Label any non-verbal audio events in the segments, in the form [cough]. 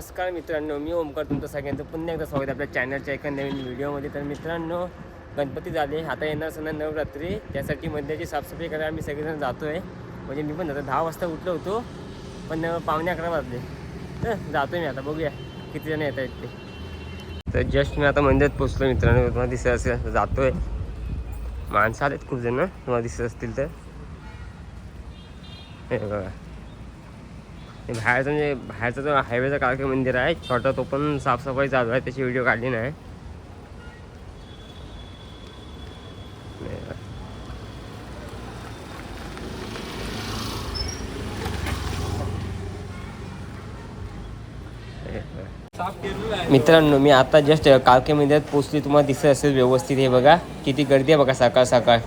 नमस्कार मित्रांनो मी ओमकार तुमचं सगळ्यांचं पुन्हा एकदा स्वागत आपल्या चॅनलच्या एका नवीन व्हिडिओमध्ये. तर मित्रांनो गणपती झाले. आता येणार सण नवरात्री. त्यासाठी मंदिराची साफसफाई करायला आम्ही सगळेजण जातो आहे म्हणजे मी पण आता दहा वाजता उठलो होतो पण पाहुणे पावणे अकरा वाजले. तर जातो मी आता. बघूया किती जण येत आहेत ते. तर जस्ट मी आता मंदिरात पोचलो मित्रांनो. तुम्हाला दिसत असेल जातो आहे माणसं आलेत खूप जण. तुम्हाला दिसत असतील तर. हे बघा. बाहेरचं म्हणजे बाहेरचा जो हायवेचा काळके मंदिर आहे. छोटा तो पण साफसफाई चालू आहे. त्याची व्हिडिओ काढली नाही. मित्रांनो मी आता जस्ट काळके मंदिरात पोचली. तुम्हाला दिसत असेल व्यवस्थित. हे बघा किती गर्दी आहे बघा सकाळ सकाळ.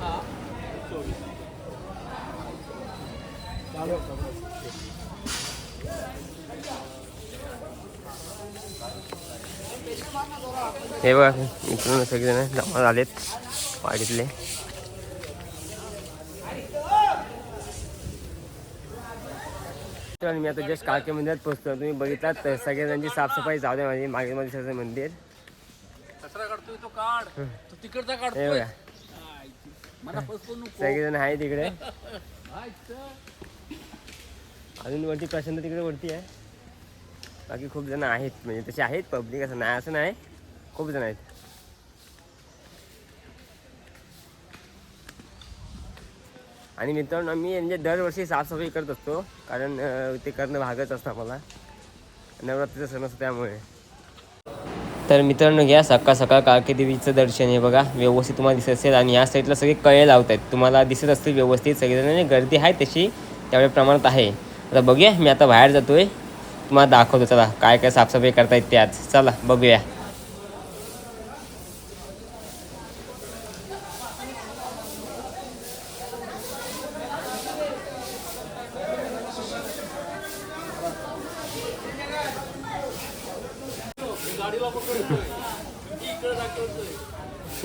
हे बघा मित्रांनो सगळेजण जमा झालेत वाडीतले. मी आता जस्ट काळके मंदिरात पोहोचतो. तुम्ही बघितलात तर सगळ्यांची साफसफाई चालू आहे माझी मागे मध्ये सगळं मंदिर हे. बघा. सगळेजण आहे तिकडे. [laughs] अजून वरती प्रशांत तिकडे वरती आहे. बाकी खूप जण आहेत म्हणजे तसे आहेत पब्लिक असं नाही असं नाही. खूप जण आहेत. आणि मित्रांनो मी म्हणजे दरवर्षी साफसफाई करत असतो कारण ते करणं भागच असतं मला नवरात्रीचा सण असतो त्यामुळे. तर मित्रांनो घ्या सकाळ सकाळ काळके देवीचं दर्शन आहे बघा. व्यवस्थित तुम्हाला दिसत असेल आणि या साईडला सगळे कळे लावत आहेत तुम्हाला दिसत असतील व्यवस्थित सगळेजण आणि गर्दी आहे तशी त्यावेळे प्रमाणात आहे. आता बघूया मी आता बाहेर जातोय. तुम्हाला दाखवतो चला. काय काय साफसफाई करता येते आज. चला बघूया.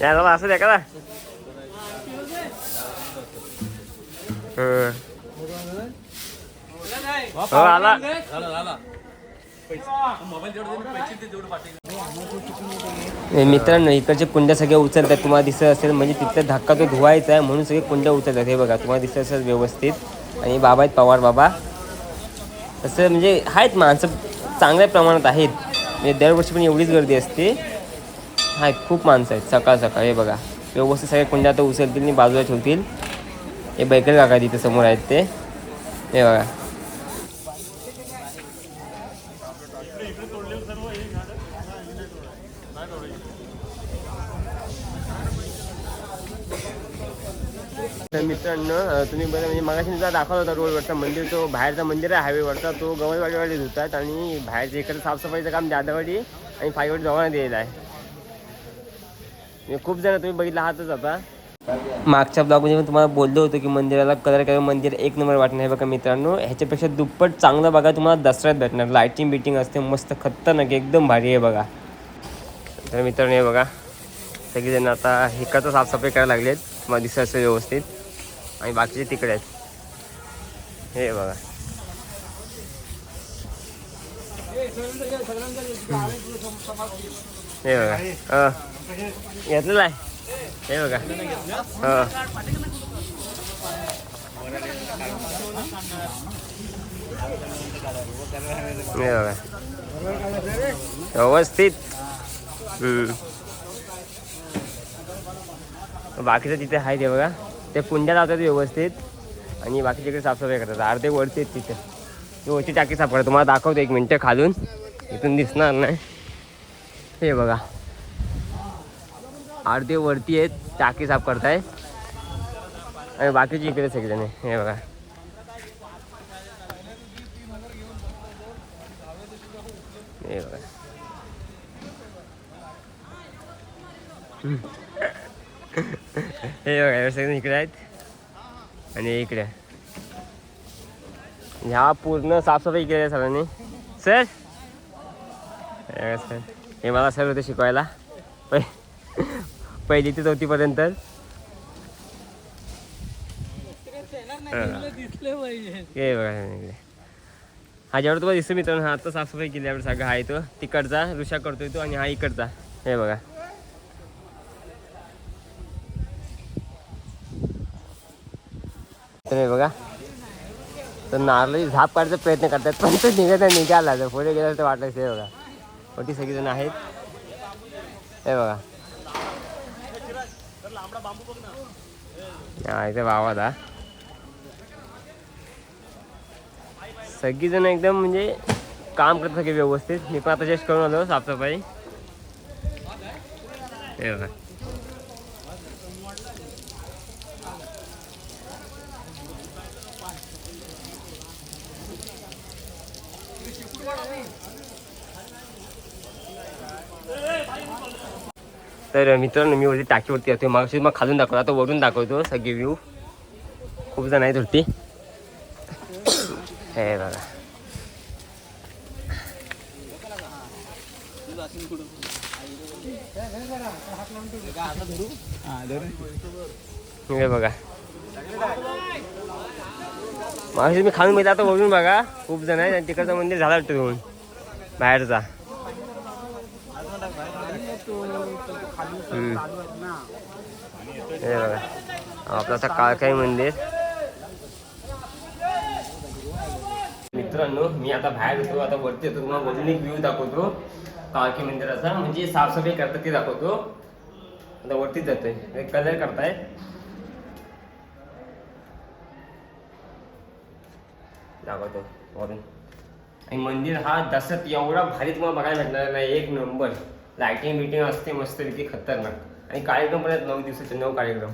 या चला असं द्या का? हं. हो आला. मित्रांनो इकडचे कुंड्या सगळ्या उचलतात. तुम्हाला दिसत असेल म्हणजे तिथला धक्का तो धुवायचा आहे. म्हणून सगळे कुंड्या उचलतात. हे बघा तुम्हाला दिसत असेल व्यवस्थित. आणि बाबा आहेत पवार बाबा. तसं म्हणजे आहेत माणसं चांगल्या प्रमाणात आहेत. म्हणजे दरवर्षी पण एवढीच गर्दी असते. आहेत खूप माणसं आहेत. सकाळ सकाळ हे बघा. व्यवस्थित सगळ्या कुंड्या आता उचलतील आणि बाजूला ठेवतील. हे बैकर काका तिथे समोर आहेत ते. हे बघा. तर मित्रांनो तुम्ही बरं म्हणजे मगाशी तुला दाखवला होता रोडवरचा मंदिर तो बाहेरचा मंदिर आहे हायवेवरचा. तो गवळवाडीवाडी धुतात आणि बाहेरच्या इकडे साफसफाईचं काम जादावाडी आणि फाईवाडी जवळ दिलेलं आहे. म्हणजे खूप जण तुम्ही बघितलं आहातच आता. मागच्या ब्लॉगमध्ये मी तुम्हाला बोललो होतो की मंदिराला कलर करून मंदिर एक नंबर वाटणार आहे बघा मित्रांनो. ह्याच्यापेक्षा दुप्पट चांगलं बघा तुम्हाला दसऱ्यात भेटणार. लाईटिंग बिटिंग असते मस्त खतरनाक एकदम भारी आहे बघा. तर मित्रांनो हे बघा. सगळेजण आता हिकाचं साफसफाई करायला लागलेत. तुम्हाला दिसत असेल व्यवस्थित. आणि बाकीचे तिकडे आहेत. हे बघा. हे बघा. अं, घेतलेलं आहे. हे बघा. हो हे बघा. व्यवस्थित. बाकीचं तिथे आहे ते बघा. ते कुंड्या लावतात व्यवस्थित. आणि बाकीच्याकडे साफसफाई करतात. अर्धे वरती आहेत तिथे. ती वरची टाकी साफ करतात तुम्हाला दाखवतो एक मिनटं खालून. इथून दिसणार नाही. हे बघा. अर्धे वरती आहेत. टाकी साफ करताय. आणि बाकीचे इकडे सगळेजण हे बघा. हे बघा. हे बघा हे सगळे इकडे आहेत. आणि इकडे. ह्या पूर्ण साफसफाई केली आहे सरांनी सर? हे सर. हे मला सर होते शिकवायला. पहि पहिली ते चौथीपर्यंत हे. बघा हे इकडे. हा जेवढा तुम्हाला दिसतो मित्रांनो हा आता साफसफाई केली एवढा सगळा आहे तो तिकडचा ऋषा करतोय तो आणि हा इकडचा. हे बघा. तर हे बघा. तर नारळी झाप काढायचा प्रयत्न करतात, पण तो निघत नाही, निघाला तर पुढे गेला तर वाटलं हे बघा. मोठी सगळीजण आहेत. हे बघा. हा, इथे वावात हा सगळीजण एकदम म्हणजे काम करतात सगळे व्यवस्थित. मी पण आता जस्ट करून आलो, साफसफाई. तर मित्रांनो मी वरती टाकीवरती येतोय. मागशी मग खालून दाखवतो. आता वरून दाखवतो सगळे व्ह्यू खूप जण आहेत वरती. हे बघा. हे बघा. मागशी मी खालून मिळतो आता वरून बघा. खूप जण आहेत आणि तिकडचं मंदिर झालं वाटतं दोन बाहेरचा. हे बघा. आपलं आता काळकाई मंदिर मित्रांनो मी आता बाहेर होतो आता वरती येतो तुम्हाला वरून एक व्ह्यू दाखवतो. काळकी मंदिराचा. म्हणजे साफसफाई करतात ते दाखवतो. आता वरतीच जातोय. कलर करताय. दाखवतो. वरून. आणि मंदिर हा दसऱ्यात एवढा भारी तुम्हाला बघायला भेटणार नाही. एक नंबर लाइटिंग बिटिंग असते मस्त पैकी खतरनाक. आणि कार्यक्रम पण आहेत नऊ दिवसाचे नऊ कार्यक्रम.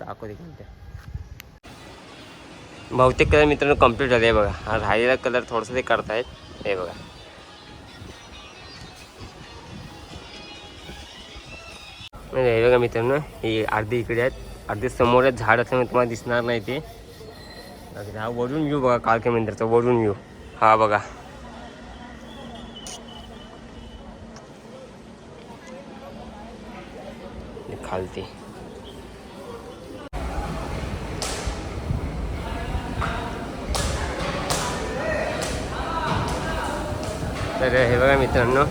दाखवते बहुतेक कलर मित्रांनो कंप्लीट झाले बघा. हा राहिलेला कलर थोडंसं ते करतायत. हे बघा. म्हणजे हे बघा मित्रांनो ही अर्धी इकडे आहेत. अर्धी समोर झाड असल्यामुळे तुम्हाला दिसणार नाही ते. हा वरून येऊ बघा कालके मंदिरचा वरून येऊ हा बघा हे खालती तर हे बघा मित्रांनो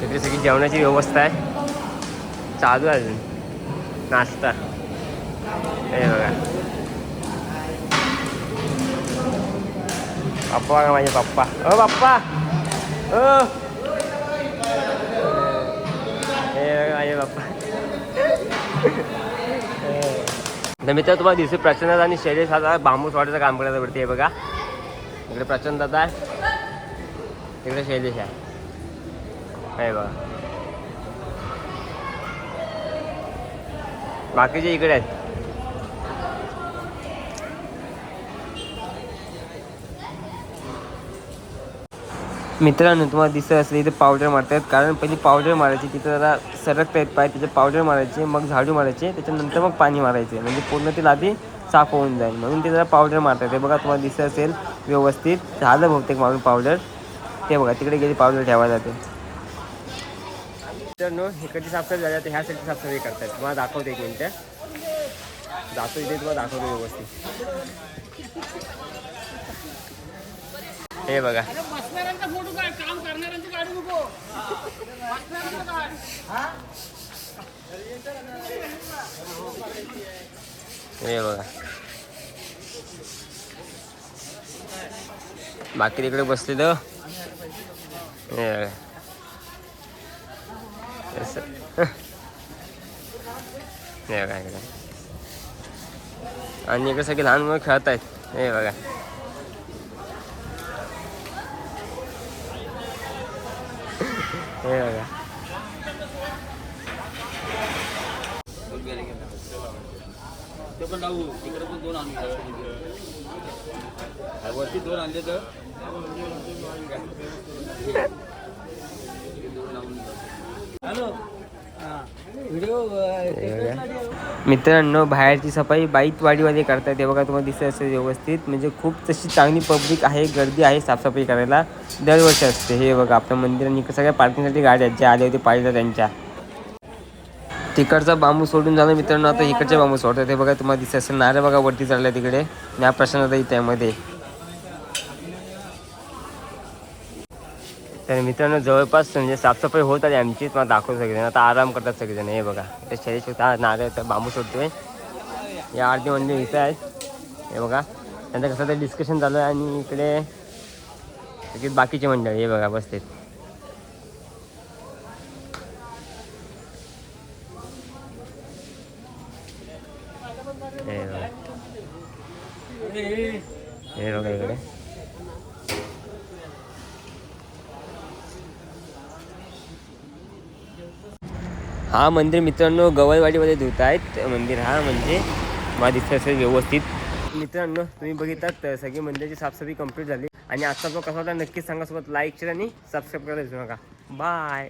तिकडे सगळी जेवणाची व्यवस्था आहे. चालू आहे अजून. नाश्ता. हे बघा. पप्पा का माझे पप्पा ओ पप्पा ओ! हे बघा माझे पप्पा तर मित्र तुम्हाला दिसू प्रचंड आणि शरीर साधा बांबू सोडायचं काम करायचं पडते हे बघा. इकडे प्रचंड आहे. तिकडे शैलेश आहे बघा. बाकीचे इकडे आहेत. मित्रांनो तुम्हाला दिसत असेल इथे पावडर मारतात कारण पहिली पावडर मारायची तिथं जरा सरकत आहेत पाय तिथे पावडर मारायचे मग झाडू मारायचे त्याच्यानंतर मग पाणी मारायचे. म्हणजे पूर्ण ते लादी साफ होऊन जाईल. म्हणून ते जरा पावडर मारतात हे बघा तुम्हाला दिसत असेल व्यवस्थित. झालं बहुतेक मारून पावडर. ते बघा तिकडे गेली पावडर ठेवायला जाते. मित्रांनो इकडची साफसफाई झाली आता ह्या साईडची साफसफाई करतात तुम्हाला दाखवते एक मिनटं. जातो इथे तुम्हाला दाखवतो व्यवस्थित. हे बघा. बसणाऱ्यांचा फोटो काय? काम करणाऱ्यांची गाडी नको. बसणाऱ्यांचं काय? हे बघा. बाकी तिकडे बसलेलं हे बघा हे बघा इकडे आणि इकडे सगळे लहान मुलं खेळत आहेत हे बघा हे बघा ते पण लावू तिकडे पण दोन आणले वरती दोन आणले तर? हॅलो. मित्रांनो बाहेरची सफाई बाईतवाडीमध्ये करताय. ते बघा तुम्हाला दिसत असेल व्यवस्थित. म्हणजे खूप तशी चांगली पब्लिक आहे गर्दी आहे साफसफाई करायला. दरवर्षी असते. हे बघा आपल्या मंदिरांनी सगळ्या पार्किंगसाठी गाड्या आहेत ज्या आल्या होते पाहिजे त्यांच्या. तिकडचा बांबू सोडून जाणं मित्रांनो आता इकडचे बांबू सोडतो ते बघा तुम्हाला दिसत असेल नारे बघा वरती चढल्या तिकडे. या इथे त्यामध्ये तर मित्रांनो जवळपास म्हणजे साफसफाई होत आली आमचीच तुम्हाला दाखवतो सगळेजण. आता आराम करतात सगळेजण. हे बघा. ते शरीर शकता नारे तर बांबू सोडतोय. या आरती म्हणजे इथं आहे. हे बघा. त्यांचं कसं तरी डिस्कशन झालं आणि इकडे बाकीचे मंडळ हे बघा बसतेत हा मंदिर मित्रांनो गवळवाडीमध्ये धुत आहेत मंदिर हा म्हणजे मला दिसत असेल व्यवस्थित. मित्रांनो तुम्ही बघितलात तर सगळी मंदिराची साफसफाई कंप्लीट झाली. आणि आजचा जो कसा होता नक्कीच सांगा सोबत लाईक शेअर आणि सबस्क्राईब करायला विसरू नका. बाय